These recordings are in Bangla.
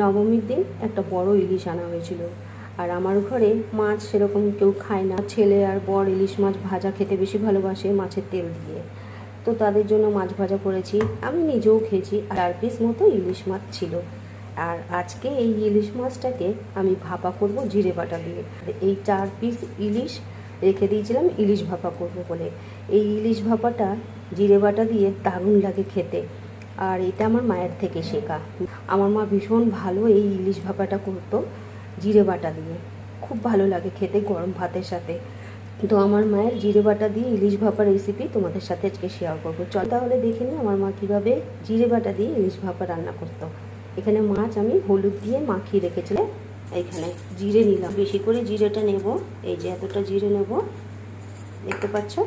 নবমীর দিন একটা বড় ইলিশ আনা হয়েছিল। আর আমার ঘরে মাছ সেরকম কেউ খায় না। ছেলে আর বর ইলিশ মাছ ভাজা খেতে বেশি ভালোবাসে মাছের তেল দিয়ে। তো তাদের জন্য মাছ ভাজা করেছি। আমি নিজেও খেয়েছি। আর পিস মতো ইলিশ মাছ ছিল। আর আজকে এই ইলিশ মাছটাকে আমি ভাপা করব জিরে বাটা দিয়ে। এই চার পিস ইলিশ রেখে দিয়েছিলাম ইলিশ ভাপা করব বলে। এই ইলিশ ভাপাটা জিরে বাটা দিয়ে দারুণ লাগে খেতে। আর এটা আমার মায়ের থেকে শেখা। আমার মা ভীষণ ভালো এই ইলিশ ভাপাটা করতো, জিরে বাটা দিয়ে। খুব ভালো লাগে খেতে গরম ভাতের সাথে। তো আমার মায়ের জিরে বাটা দিয়ে ইলিশ ভাপা রেসিপি তোমাদের সাথে আজকে শেয়ার করব। চল তাহলে দেখে নিই আমার মা কীভাবে জিরে বাটা দিয়ে ইলিশ ভাপা রান্না করতো। এখানে মাছ আমি হলুদ দিয়ে মাখিয়ে রেখেছিলাম এখানে জিরে নিলাম। বেশি করে জিরেটা নেব। এই যে এতটা জিরে নেব। দেখতে পাচ্ছ?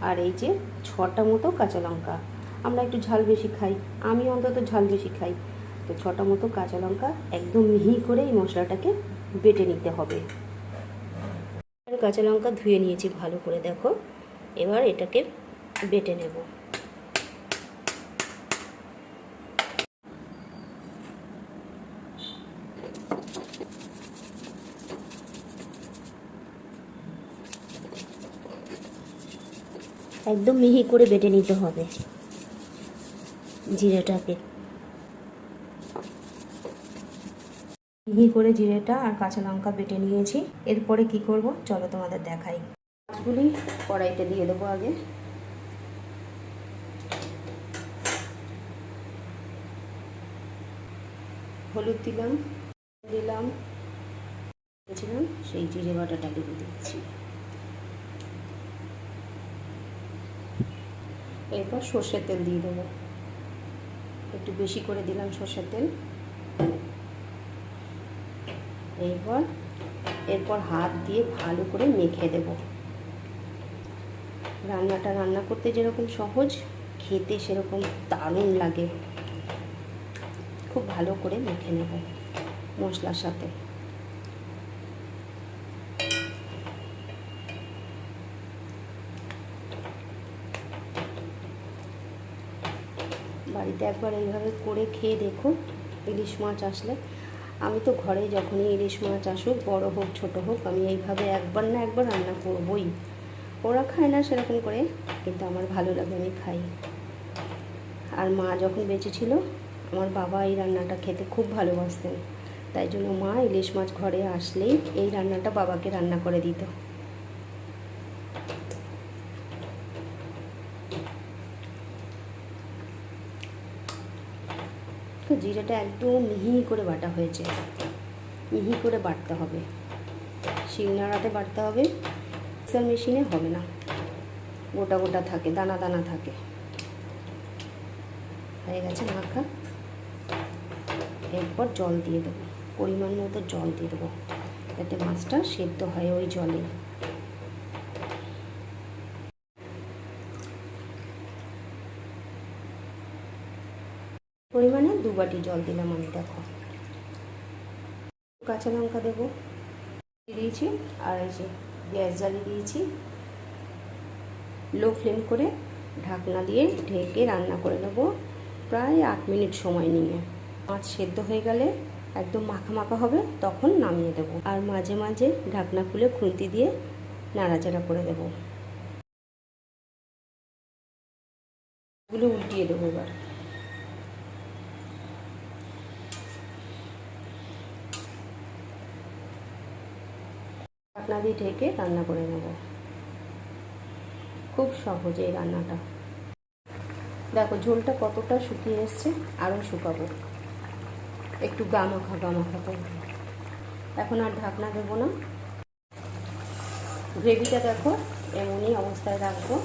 আর এই যে ছটা মতো কাঁচা লঙ্কা। আমরা একটু ঝাল বেশি খাই। আমি অন্তত ঝাল বেশি খাই। তো ছটা মতো কাঁচা লঙ্কা একদম মিহি করে এই মশলাটাকে বেটে নিতে হবে। কাঁচা লঙ্কা ধুয়ে নিয়েছি ভালো করে, দেখো। এবার এটাকে বেটে নেব। একদম মিহি করে বেটে নিতে হবে। জিরেটাকে। মিহি করে জিরেটা আর কাঁচা লঙ্কা বেটে নিয়েছি। এরপরে কি করব? চলো তোমাদের দেখাই। মাছগুলি কড়াইতে দিয়ে দেবো আগে। হলুদ দিলাম দিলাম, দিয়েছিলাম, সেই জিরে বাটাটা দিয়ে দিচ্ছি। এরপর সর্ষের তেল দিয়ে দেবো। একটু বেশি করে দিলাম সর্ষের তেল। এরপর এরপর হাত দিয়ে ভালো করে মেখে দেব। রান্নাটা রান্না করতে যেরকম সহজ, খেতে সেরকম দারুণ লাগে। খুব ভালো করে মেখে নেব মশলার সাথে। বাড়িতে একবার এইভাবে করে খেয়ে দেখো ইলিশ মাছ আসলে। আমি তো ঘরে যখনই ইলিশ মাছ আসুক, বড় হোক, ছোট হোক, আমি এইভাবে একবার না একবার রান্না করবই। ওরা খায় না সেরকম করে, কিন্তু আমার ভালো লাগে, আমি খাই। আর মা যখন বেঁচে ছিল, আমার বাবা এই রান্নাটা খেতে খুব ভালোবাসতেন। তাই জন্য মা ইলিশ মাছ ঘরে আসলেই এই রান্নাটা বাবাকে রান্না করে দিত। তো জিরেটা একদম মিহি করে বাটা হয়েছে। মিহি করে বাটতে হবে। শিলনাড়াতে বাটতে হবে। মিক্সার মেশিনে হবে না। গোটা গোটা থাকে, দানা দানা থাকে। হয়ে গেছে মাখা। এরপর জল দিয়ে দেবো। পরিমাণ মতো জল দিয়ে দেবো। যাতে মাছটা সেদ্ধ হয় ওই জলে। পরিমাণে দু বাটি জল দিলাম আমি, দেখো। কাঁচা লঙ্কা দেবো দিয়েছি, আর এই যে গ্যাস জ্বালিয়ে দিয়েছি। লো ফ্লেম করে ঢাকনা দিয়ে ঢেকে রান্না করে নেব, প্রায় আট মিনিট সময় নিয়ে। মাছ সেদ্ধ হয়ে গেলে একদম মাখা মাখা হবে, তখন নামিয়ে দেবো। আর মাঝে মাঝে ঢাকনা খুলে খুন্তি দিয়ে নাড়াচাড়া করে দেবো। এগুলো উল্টিয়ে দেবো এবার। ঢাকনা দিয়ে ঢেকে রান্না করে নেব। খুব সহজ এই রান্নাটা। দেখো, ঝোলটা কতটা শুকিয়ে এসছে আরও শুকাবো। একটু গামাখা গামাখা করব। এখন আর ঢাকনা দেবো না। গ্রেভিটা দেখো, এমনই অবস্থায় রাখব।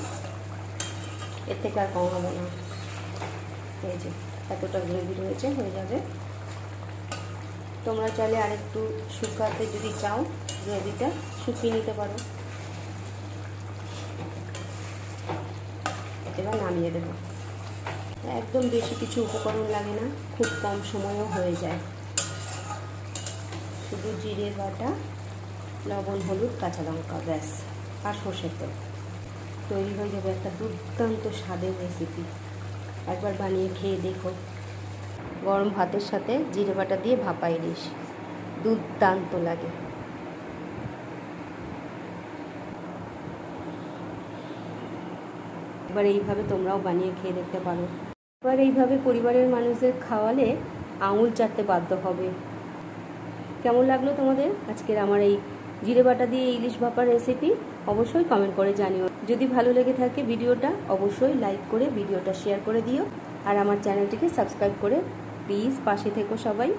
এর থেকে আর কমাবো না। এই যে, এতটা গ্রেভি রয়েছে, হয়ে যাবে। তোমরা চাইলে আরেকটু শুকাতে যদি চাও গ্রেভিটা শুকিয়ে নিতে পারো। এবার নামিয়ে দেবো। একদম বেশি কিছু উপকরণ লাগে না, খুব কম সময়ও হয়ে যায়। শুধু জিরে বাটা, লবণ, হলুদ, কাঁচা লঙ্কা, ব্যাস, আর সর্ষের তেল। তৈরি হয়ে যাবে একটা দুর্দান্ত স্বাদের রেসিপি একবার বানিয়ে খেয়ে দেখো। গরম ভাতের সাথে জিরে বাটা দিয়ে ভাপা ইলিশ দুর্দান্ত লাগে। এবার এইভাবে তোমরাও বানিয়ে খেয়ে দেখতে পারো। এবার এইভাবে পরিবারের মানুষদের খাওয়ালে আঙুল চাটতে বাধ্য হবে। কেমন লাগল তোমাদের আজকের আমার এই জিরে বাটা দিয়ে ইলিশ ভাপার রেসিপি অবশ্যই কমেন্ট করে জানিও। যদি ভালো লেগে থাকে ভিডিওটা, অবশ্যই লাইক করে ভিডিওটা শেয়ার করে দিও। আর আমার চ্যানেলটিকে সাবস্ক্রাইব করে প্লিজ পাশে থেকো সবাই।